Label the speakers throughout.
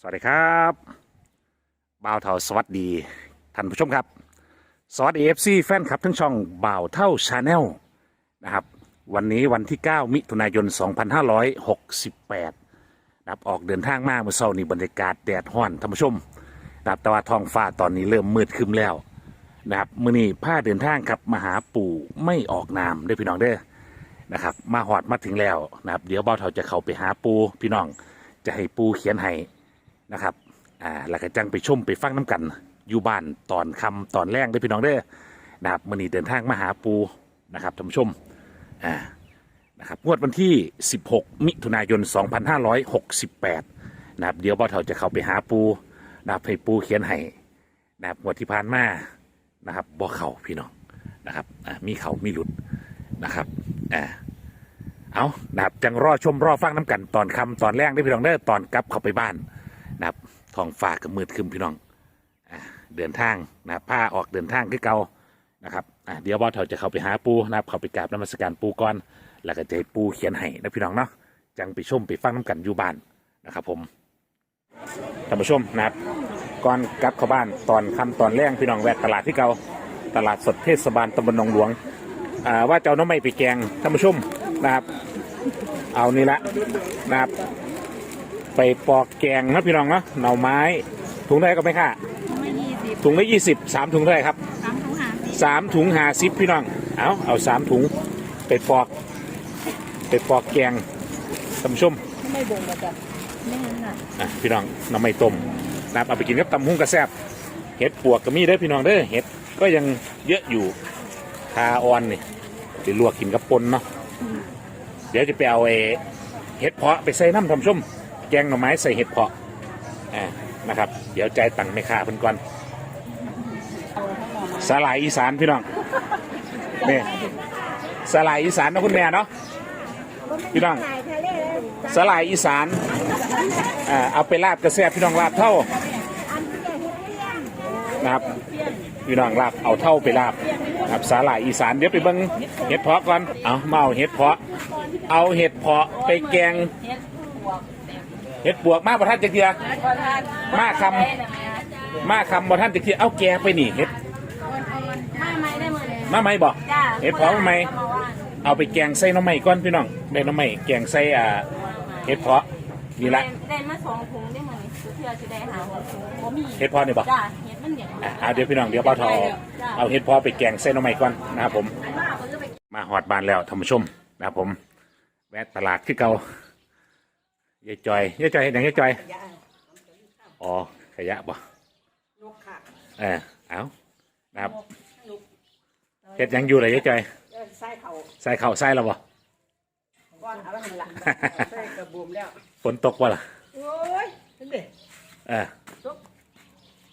Speaker 1: สวัสดีครับบ่าวเท่าสวัสดีท่านผู้ชมครับ สวัสดีเอฟซีแฟนคลับทั้งช่องบ่าวเท่าชาแนลนะครับ วันนี้วันที่ 9 มิถุนายน 2568นะครับออกเดินทางมาเมื่อเช้านี้บรรยากาศแดดห้อนท่านผู้ชมนะครับแต่ว่าท้องฟ้าตอนนี้เริ่มมืดครึมแล้วนะครับมื้อนี้ผ้าเดินทางครับมาหาปู่ไม่ออกนามเด้อพี่น้องเด้อนะครับ มาหอดมาถึงแล้วนะครับ เดี๋ยวบ่าวเท่าจะเข้าไปหาปูพี่น้องจะให้ปูเขียนให้ นะครับอ่าแล้วก็จังไปชมไปฟังน้ำกัน อยู่บ้านตอนคำตอนแรกได้พี่น้องเด้อนะครับมื่อนี้เดินทางมาหาปูนะครับท่านผู้ชมอ่านะครับงวดวันที่ 16 มิถุนายน 2568นะครับเดี๋ยวบ่าวเฒ่าจะเข้าไปหาปูนะครับให้ปูเขียนให้นะครับงวดที่ผ่านมานะครับบ่เข่าพี่น้องนะครับอ่ามีเขามีหลุดนะครับอ่าเอานะครับจังรอชมรอฟังน้ำกันตอนคำตอนแรกได้พี่น้องเด้อตอนกลับเข้าไปบ้าน นะครับท้องฟ้ากับมืดครึมพี่น้องเดินทางนะผ้าออกเดินทางคือเก่านะครับเดี๋ยวบอสเถาจะเข้าไปหาปูนะครับเข้าไปกราบนมัสการปูก่อน แล้วก็จะให้ปูเขียนให้นะพี่น้องเนาะจังไปชมไปฟังน้ำกันอยู่บ้านนะครับ ผมท่านผู้ชมนะครับก่อนกลับเข้าบ้านตอนคำตอนแรกพี่น้องแวะตลาดที่เก่าตลาดสดเทศบาลตำบลหนองหลวงอ่าว่าจะเอาน้ำไม่ไปแกงท่านผู้ชมนะครับ เอานี่ละนะครับ ไปปอกแกงนะพี่น้องเนาะหน่อไม้ ถุงเท่าไหร่ก็ไม่ค่า
Speaker 2: ไม่ยี่สิบ
Speaker 1: ถุงละยี่สิบสามถุงเท่าไหร่ครับ
Speaker 2: สามถุงหาสิบ
Speaker 1: สามถุงหาซิปพี่น้อง เอาเอาสามถุงไปปอก ไปปอกแกงท่านผู้ชม
Speaker 2: ไม่บ่งมาจ้ะไม่งั้นน่ะ
Speaker 1: อะพี่น้องหน้ำไม่ต้มนะครับเอาไปกินกับตำหุ้งกระแซบเห็ดปวกก็มีเด้อพี่น้องเด้อเห็ดก็ยังเยอะอยู่คาออนนี่ไปลวกกินกับปนเนาะเดี๋ยวจะไปเอาไอ้เห็ดเพาะไปใส่น้ำทำชุ่ม แกงหน่อไม้ใส่เห็ดเพาะอ่านะครับ เดี๋ยวใจตังไม่ค่าเพิ่นก่อนสาหร่ายอีสานพี่น้องนี่สาหร่ายอีสานนะคุณแม่เนาะพี่น้องสลายอีสานอ่าเอาไปลาบกระแซบพี่น้องลาบเท่านะครับพี่น้องลาบเอาเท่าไปลาบครับสาหร่ายอีสานเดี๋ยวไปเบิ้งเห็ดเพาะก่อนเอามาเอาเห็ดเพาะ เอาเห็ดเพาะไปแกง เห็ดปวกมาบ่ท่านจะเกียมาคำมาคำบ่ท่านจะเกียเอาแกไปนี่เห็ด
Speaker 2: มาไหมได้หมดเลย
Speaker 1: มาไหมบ่
Speaker 2: จ้า
Speaker 1: เห็ดเพาะมาไหม
Speaker 2: มาว่า
Speaker 1: เอาไปแกงใส่หน้ำใหม่ก่อนพี่น้องได้หน้ำใหม่แกงใส่อ่าเห็ดเพาะนี่ละ
Speaker 2: ได้มาสองถุงได้เหมือนสุเทือจะได้หาหัวถุงบ่มี
Speaker 1: เห็ดเพาะนี่บ่
Speaker 2: จ้าเห็ดมันเดี๋ยว
Speaker 1: อะเอาเดี๋ยวพี่น้องเดี๋ยวเป้าทอเอาเห็ดเพอไปแกงเส้นน้องใหม่ก่อนนะครับผม
Speaker 2: มาเขาจะไป
Speaker 1: มาหอดบานแล้วท่านผู้ชมนะครับผม แวะตลาดคือเก่า ยายจอยยายจอยเห็นอย่างยายจอยอ๋อขยะบ่เออเอานะครับเห็ดหยังอยู่เลยยายจอย
Speaker 3: ใส่เขา
Speaker 1: ใส่เข่าวใส่แล้วบ่
Speaker 3: ก้อนเอาไว้ข้างหลังใส่กระบุมแล้ว
Speaker 1: ฝนตกบ่ล่ะ
Speaker 3: โอ้ยนั่นเด็
Speaker 1: เออ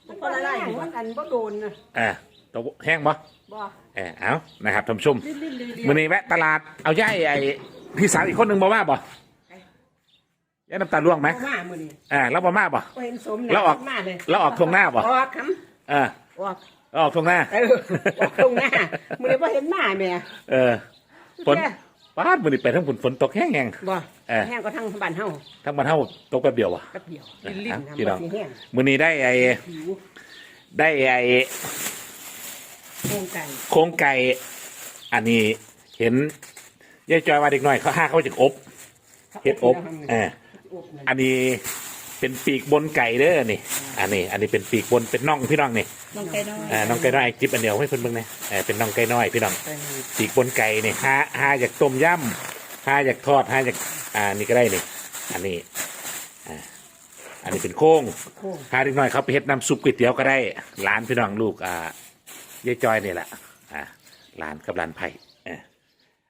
Speaker 3: มันก็ละลายมันอันบ่โดนนะ
Speaker 1: เออตกแห้งบ่
Speaker 3: บ่
Speaker 1: เออเอานะครับท่านผู้ชม
Speaker 3: ลิ้นลิ้นลิ้น
Speaker 1: มื้อนี้แวะตลาดเอาย่ายไอ้พี่สาวอีกคนหนึ่งบ่มาบ่ ย่าน้ำตาล่วงไหม
Speaker 3: มามื้อนี้
Speaker 1: อ่าแล้วบ่มาบ่
Speaker 3: บ่เห็นสม
Speaker 1: แล้วออก
Speaker 3: มาเลย
Speaker 1: แล้วออกทงหน้าบ่
Speaker 3: ออกค
Speaker 1: เออำ
Speaker 3: ออก
Speaker 1: แล้วออกทงหน้า
Speaker 3: เออออกตรงหน้ามื้อนี้บ่เห็นหน้าแม่
Speaker 1: เออฝนป้าดมื้อนี้ไปทั้งฝนฝนตกแห้งแห้ง
Speaker 3: บ่
Speaker 1: เออ
Speaker 3: แห้งก็ทั้งบ้านเฮา
Speaker 1: ทั้งบ้านเฮาตกแป๊บเดียวว่ะ
Speaker 3: แป๊บเดียวลิ้นลิ้นนะ
Speaker 1: พี่น้
Speaker 3: บ่
Speaker 1: อง
Speaker 3: สิแห้ง
Speaker 1: มื้อนี้ได้ไอ้
Speaker 3: หิว
Speaker 1: ได้ไอ้
Speaker 3: โครงไก่
Speaker 1: โครงไก่ อันนี้เห็นยายจอยว่าเด็กน้อยเขาห้าเขาจะอบ เฮ็ดอบเออ
Speaker 3: อบนั่น
Speaker 1: อันนี้เป็นปีกบนไก่เด้อนี่ อันนี้ อันนี้เป็นปีกบนเป็นน่องพี่น้องนี่
Speaker 2: น้องไก่น้อย
Speaker 1: อ่าน้องไก่น้อยจิ๊บอันเดียวให้เพิ่นเบิ่งนะเออเป็นน้องไก่น้อยพี่น้อง
Speaker 3: ไปนี่
Speaker 1: ปีกบนไก่นี่ห้าห้าจากต้มยำห้าจากทอดห้าจากอ่านี่ก็ได้นี่อันนี้อ่าอันนี้เป็นโค้ง
Speaker 3: โค้ง
Speaker 1: ห้าเล็กน้อยเขาไปเฮ็ดน้ำซุปก๋วยเตี๋ยวก็ได้ร้านพี่น้องลูกอ่ายายจอยนี่แหละอ่าร้านกับร้านไผ่เออ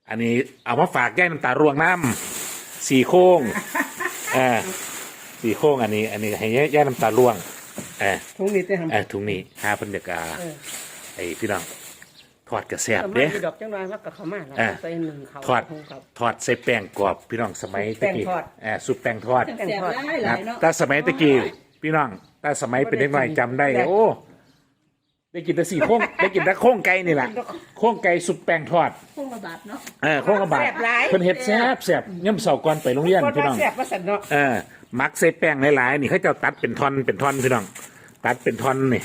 Speaker 1: อันนี้เอามาฝากย่ายน้ำตาร่วงน้ำสี่โค้งเออสี่โค้งอันนี้ อันนี้ให้ย่ายน้ำตาร่วงเออ
Speaker 3: ถุงนี้แต่ทำ
Speaker 1: เออถุงนี้ห้าเพิ่นเด็กอ่า
Speaker 3: เออ
Speaker 1: ไอ้พี่น้องทอดกระแสบ
Speaker 3: ประมา
Speaker 1: เด้
Speaker 3: ณอยู่ดอกจังหน่อยว่าก็เข้ามาแล้ว
Speaker 1: อ่า
Speaker 3: ใส่หนึ่งเขา
Speaker 1: ทอด
Speaker 3: ถุงเขา
Speaker 1: ทอดใส่แป้งกรอบพี่น้องสมัยตะกี้
Speaker 3: แป้งทอด
Speaker 1: เออซุปแป้งทอด
Speaker 3: แป้งทอด
Speaker 1: นะครับแต่สมัยตะกี้พี่น้องแต่สมัยเป็นเด็กน้อยจำได้เลยโอ้ ได้กินแต่สี่โค้ง ได้กินแต่โค้งไก่นี่แหละโค้งไก่ซุปแป้งทอด
Speaker 2: พวกระบาดเนาะ
Speaker 1: เออโค้งกระบาด
Speaker 3: แซ่บหลาย
Speaker 1: เพิ่นเฮ็ดแซ่บแซ่บย่ำเสาก่อนไปโรงเรียน
Speaker 3: คน
Speaker 1: พี่น้
Speaker 3: ว่า
Speaker 1: อง
Speaker 3: แซ่บว่าสันเนาะ
Speaker 1: เออมักใส่แป้งหลายๆนี่เขาเจะตัดเป็นท่อนเป็นท่อนพี่น้อง ตัดเป็นท่อนนี่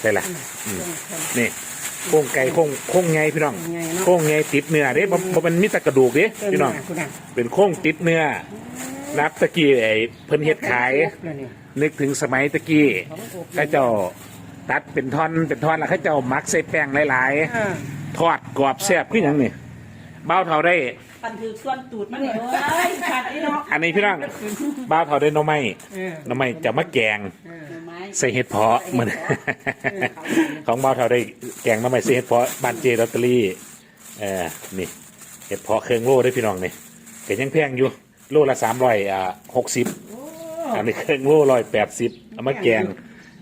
Speaker 1: ใช่ละอืมนี่โค้งไก่โค้งโค้งไงพี่น้องโค้งไงติดเนื้อเด้บ่บ่เป็นมิตรกระดูกเด้พี่น้อง
Speaker 3: คุณน่ะ
Speaker 1: เป็นโค้งติดเนื้อนับตะกี้ไอ้เพิ่นเฮ็ดขาย
Speaker 3: เลยนี่
Speaker 1: นึกถึงสมัยตะกี้เขาเจ้า ตัดเป็นท่อนเป็นท่อนแล้วเขาเจ้ามักใส่แป้งหลาย
Speaker 3: อ่า
Speaker 1: ๆทอดกรอบแซ่บขึ้นอหย่างนี่เบ้าเท่าได้
Speaker 2: ปันถือส่วนตูดมันนี่เอ้ยขาดไอ้เนาะ
Speaker 1: อันนี้พี่น้องเบ้าเท่าได้หน้อไม้
Speaker 3: เออ
Speaker 1: หน้อไม้จะมาแกง
Speaker 3: เออ
Speaker 2: ไม้
Speaker 1: ใส่เห็ดเพาะเหมือน ของเบ้าเท่าได้แกงหน้อไม้ใส่เห็ดเพาะบ้านเจลอตเตอรี่เออนี่เห็ดเพาะเครื่องโล่ได้อพี่น้องนี่แต่ยังแพงอยู่โลละสามร้อยอ่าหกสิบอันนี้เครื่องโล่ร้อยแปดสิบเอามาแกง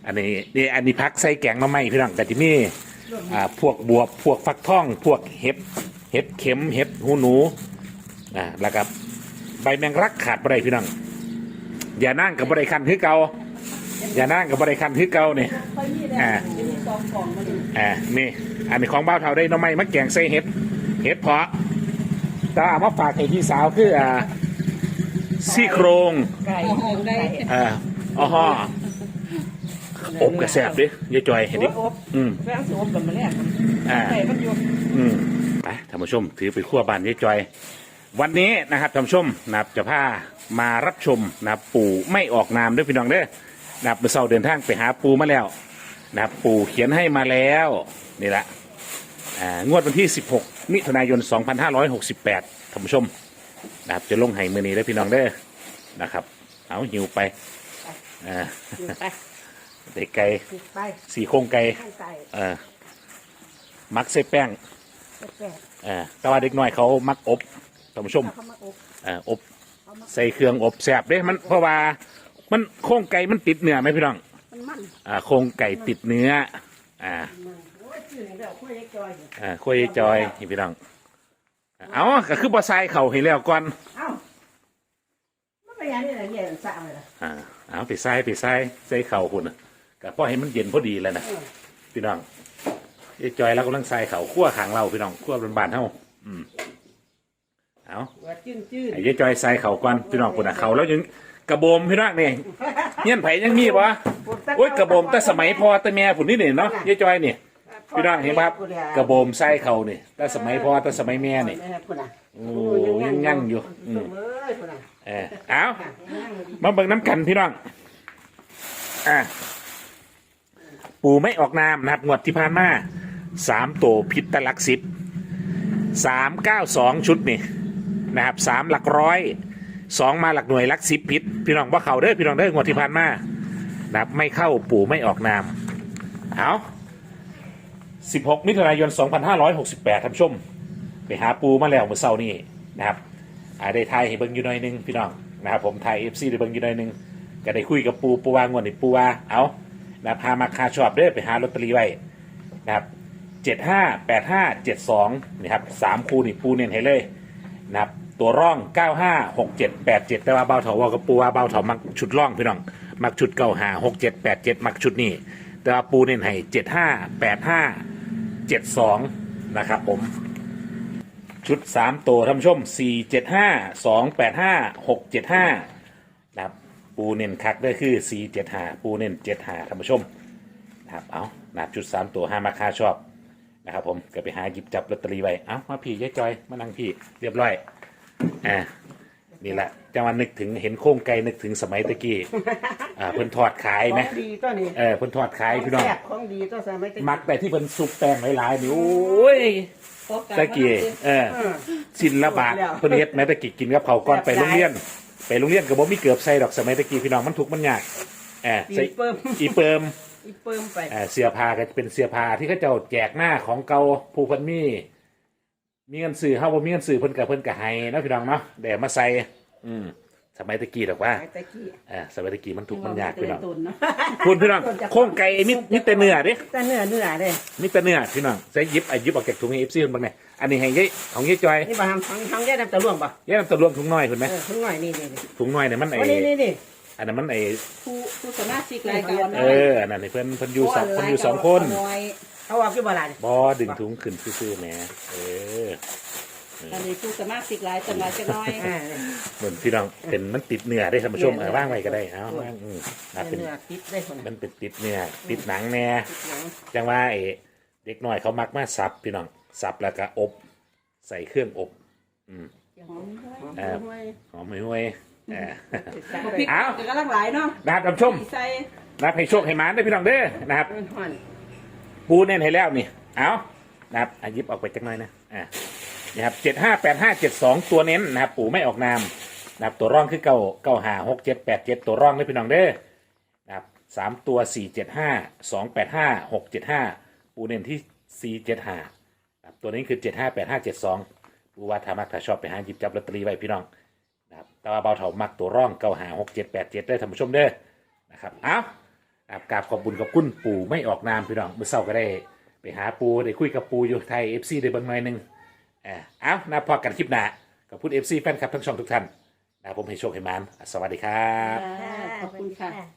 Speaker 1: อันนี้นี่อันนี้พักใส่แกงหน้ำไม้พี่น้องแต่ที่นี่อ่าพวกบวบพวกฟักทอง พวกเห็ดเห็ดเข็มเห็ดหูหนูอ่าแล้วก็ใบแมงรักขาดบ่ได้พี่น้องอย่านั่งกับบ่ได้คันคือเก่าอย่านั่งกับบ่ได้คันคือเก่าเนี่ย
Speaker 2: ค่อยมีได้
Speaker 1: อ่า
Speaker 2: มีซองของมันนี่
Speaker 1: อ่านี่อันนี้ของบ้าวเทาได้หน้ำไม้มาแกงใส่เห็ดเห็ดเพาะแตเอามาฝากให้พี่สาวคืออ่าซี่โครง
Speaker 3: ไก่
Speaker 2: โอ้โหได้
Speaker 1: อ่าอ๋อฮะ อบกระแสบดิยายจอยเห็นดิ
Speaker 3: อบ
Speaker 1: อืม
Speaker 3: แป้งสิอบกันมาแล้ว
Speaker 1: อ่า
Speaker 3: ไก่มันอยู่
Speaker 1: อืมไปท่านผู้ชม ถือไปขั้วบานยายจอย วันนี้นะครับท่านผู้ชมนะครับจะพามารับชมนะครับปู่ไม่ออกนามด้วยพี่น้องเด้อนะครับเมื่อเช้าเดินทางไปหาปู่มาแล้วนะครับปู่เขียนให้มาแล้วนี่แหละอ่างวดวันที่ 16 มิถุนายน 2568ท่านผู้ชมนะครับจะลงให้มือนี้ได้อพี่น้องเด้อนะครับ เอาหิวไปอ่า
Speaker 3: อยู่ไป
Speaker 1: เด็กไก่
Speaker 3: ไป
Speaker 1: สี่โครงไก่
Speaker 3: ข้างไก่
Speaker 1: เออมักใส่แป้ง
Speaker 3: แป้ง
Speaker 1: เออแต่ว่าเด็กน้อยเขามักอบท่านผู้ชม
Speaker 3: เขามาอบ
Speaker 1: เอออบใส่เครื่องอบแสบเด้มันเพราะว่ามันโครงไก่มันติดเนื้อไหมพี่น้อง
Speaker 3: มันมัน
Speaker 1: อ่าโครงไก่ติดเนื้ออ่า
Speaker 3: มันโอ้ยชื่อนี่เดี๋ยวคุยให้จอยอยู่
Speaker 1: อ่าคุยจอยนี่พี่น้อง เอาก็คือบอไซเขาให้แล้วก่อน
Speaker 3: เอ้ามันเป็นยังไงเนี่ยเย็นสะเลยล่ะ
Speaker 1: อ่า เอาไปใส่ไปใส่ใส่เข่าคุณน่ะ ก็พอให้มันเย็นพอดีแล้วนะ
Speaker 3: เออ
Speaker 1: พี่น้องยายจอยแล้วกำลังใส่เข่าขั้วขางเราพี่น้องขั้วบานๆเท่าอืมเอา
Speaker 3: ว่าจื้นจื้น
Speaker 1: ไอ้ยายจอยใส่เขาก่อนพี่น้องคนน่ะเขาแล้วยังกระโบมพี่น้องนี่เงี้ยนไผยังมีปะโอ้ยกระโบมแต่สมัยพอแต่แม่ผุนนี่นี่เนาะยายจอยนี่พี่น้องเห็นปะครับกระโบมใส่เขานี่แต่สมัยพอแต่สมัยแม่นี่
Speaker 3: คุณน่ะ
Speaker 1: โอ้ยังยั่งอยู่อืม
Speaker 3: เอ้ยคุณน่ะ
Speaker 1: เออเอา
Speaker 3: ยั่งอยู่
Speaker 1: มาเบิ่งน้ำกันพี่น้องอะ ปูไม่ออกนามนะครับงวดที่ผ่านมาสามตัวพิษตะลักสิบสามเก้าสองชุดนี่นะครับสามหลักร้อยสองมาหลักหน่วยหลักสิบพิษพี่น้องว่าเขาเด้อพี่น้องเด้องวดที่ผ่านมานะครับไม่เข้าปูไม่ออกนามเอาสิบหกมิถุนายนสองพันห้าร้อยหกสิบแปดท่านชม ไปหาปูมาแล้วเมื่อเช้านี้นะครับอาได้ทายให้เบิ่งอยู่หน่อยนึงพี่น้องนะครับผมไทยเอฟซีได้เบิ่งอยู่หน่อยนึงก็ได้คุยกับปูปูวางวดนี่ปูว่าเอา นะพามาคาชอบเด้อไปหาลอตเตอรี่ไว้นะครับเจ็ดห้าแปดห้าเจ็ดสองนี่ครับสามคูนี่ปูเน้นให้เลยนะครับตัวร่องเก้าห้าหกเจ็ดแปดเจ็ดแต่ว่าเบาเถาว่ากับปูว่าเบาเถามักชุดร่องพี่น้อง มักชุดเก้าห้าหกเจ็ดแปดเจ็ดมักชุดนี้แต่ว่าปูเน้นให้เจ็ดห้าแปดห้าเจ็ดสองนะครับผมชุดสามตัวท่านผู้ชมสี่เจ็ดห้าสองแปดห้าหกเจ็ดห้านะครับ ปูเน้นคักได้คือสี่เจ็ดห้าปูเน้นเจ็ดห้าท่านผู้ชมนะครับเอานะครับชุดสามตัวห้ามาค่าชอบนะครับผมก็ไปหาหยิบจับลอตเตอรี่ไว้เอามาพี่ยายจอยมานั่งพี่เรียบร้อยอ่านี่แหละจังหวะนึกถึงเห็นโค้งไกลนึกถึงสมัยตะกี้อ่าเพิ่นทอดขาย
Speaker 3: ข
Speaker 1: ไหม
Speaker 3: องดีตัวนี้
Speaker 1: เออเพิ่นทอดขายพี่น้อง
Speaker 3: แซ่บของดีตัวสมัยตะ
Speaker 1: มักแต่ที่เพิ่นซุปแป้งหลายๆนี่โอ้ยตะกี้เออ
Speaker 3: เออ
Speaker 1: สินละบาท
Speaker 3: แล้ว
Speaker 1: เพิ่นเฮ็ดแม้แต่กินกินกับเขาวก่อนไปโรงเรียน ไปโรงเรียนก็บ่มีเกือบใส่ดอกสมัยตะกี้พี่น้องมันทุกข์มันยากเออ
Speaker 3: อี
Speaker 1: ใส่
Speaker 3: เปิม
Speaker 1: อีเปิม
Speaker 3: อีเปิมไป
Speaker 1: เออเสื้อผ้าก็จะเป็นเสื้อผ้าที่เขาเจ้าแจกหน้าของเก่าผู้เพิ่นมีมีเงินซื้อเฮาบ่มีเงินซื้อเพิ่นก็เพิ่นก็ให้เนาะพี่น้องเนาะได้เอามาใส่อืม สมัยตะกี้ดอกว่า
Speaker 3: ไอ้ตะกี้
Speaker 1: เออสมัยตะกี้มันทุกข์มันยากพี่น้อง
Speaker 2: ตุนเนาะ
Speaker 1: พูดพี่น้องโครงไก่มีมีแต่เนื้อเด้
Speaker 3: แต่เนื้อเนื้อเด้
Speaker 1: มีแต่เนื้อพี่น้องใส่หยิบไอ้หยิบออกจากถุงให้ FC เพิ่นเบิ่งแหน่อันนี้ให้ยายของยายจอย
Speaker 3: นี่บ่ทำทำทำแย่น้ำตะล่วงป่ะ
Speaker 1: ยายนำตะรวมถุงน้อยเพิ่นไหม
Speaker 3: เออทุกหน่อยนี่นี่นี่
Speaker 1: ถุงน้อยเนี่ยมันไอ้
Speaker 3: โอ้นี่นี่นี่
Speaker 1: อันนั้นมันไอ้
Speaker 2: ผู้ผู้สมาชิกรายการ
Speaker 1: เอออันนั้นนี่เพิ่นเพิ่นอยู่สองเพิ่นอยู่สองคน
Speaker 3: เขาว่าพี่บาลาน
Speaker 1: บอดึงถุงขึ้นซื่อๆแหมเออ
Speaker 3: อันนี้ผู้สมาชิกหลายจังหวัดจังน้อย
Speaker 1: เหมือนพี่น้องเป็นมันติดเนื้อได้ท่านผู้ชมเออว่างไว้ก็ได้เอาว่างอืมนะเป็น
Speaker 3: เนื้อติดได้คน
Speaker 1: มันเป็นติดเนื้อติดหนังแน่
Speaker 3: หนัง
Speaker 1: จังว่าเอเด็กน้อยเขามักมาสับพี่น้องสับแล้วก็อบ ใส่เครื่องอบ
Speaker 3: หอม
Speaker 1: เออ
Speaker 3: ห้วย
Speaker 1: หอมห่วยๆเออ
Speaker 3: พริก
Speaker 1: เอา
Speaker 3: จะกำลังหลายเนาะ
Speaker 1: นะครับท่านผู้ชม
Speaker 3: ใส่
Speaker 1: นะครับให้โชคให้หมานได้อพี่น้องเด้อนะครับ
Speaker 3: ห่อน
Speaker 1: ปูเน้นให้แล้วนี่ เอานะครับอายิบออกไปจักหน่อยนะ อ่า นี่ครับเจ็ดห้าแปดห้าเจ็ดสองตัวเน้นนะครับ ปูไม่ออกนามนะครับตัวร่องคือเก้าเก้าหาหกเจ็ดแปดเจ็ดตัวร่องเลยพี่น้องเด้อนะครับสามตัวสี่เจ็ดห้าสองแปดห้าหกเจ็ดห้าปูเน้นที่สี่เจ็ดห้าตัวนี้คือเจ็ดห้าแปดห้าเจ็ดสองปูว่าถ้ามักถ้าชอบไปหาหยิบจับลอตเตอรี่ไว้พี่น้องนะครับแต่ว่าเบาเถามักตัวร่องเก้าหาหกเจ็ดแปดเจ็ดได้ท่านผู้ชมเด้อนะครับเอานะครับกราบขอบบุญขอบคุณปู่ไม่ออกนามพี่น้องเมื่อเช้าก็ได้ ไปหาปูได้คุยกับปูอยู่ไทยเอฟซีได้บางหน่อยหนึ่ง เออเอานะพอกันคลิปหน้ากับพูดเอฟซีแฟนคลับทั้งช่องทุกท่านนะผมให้โชคให้มาน สวัสดีครับ
Speaker 3: ขอบคุณ
Speaker 2: ค่ะ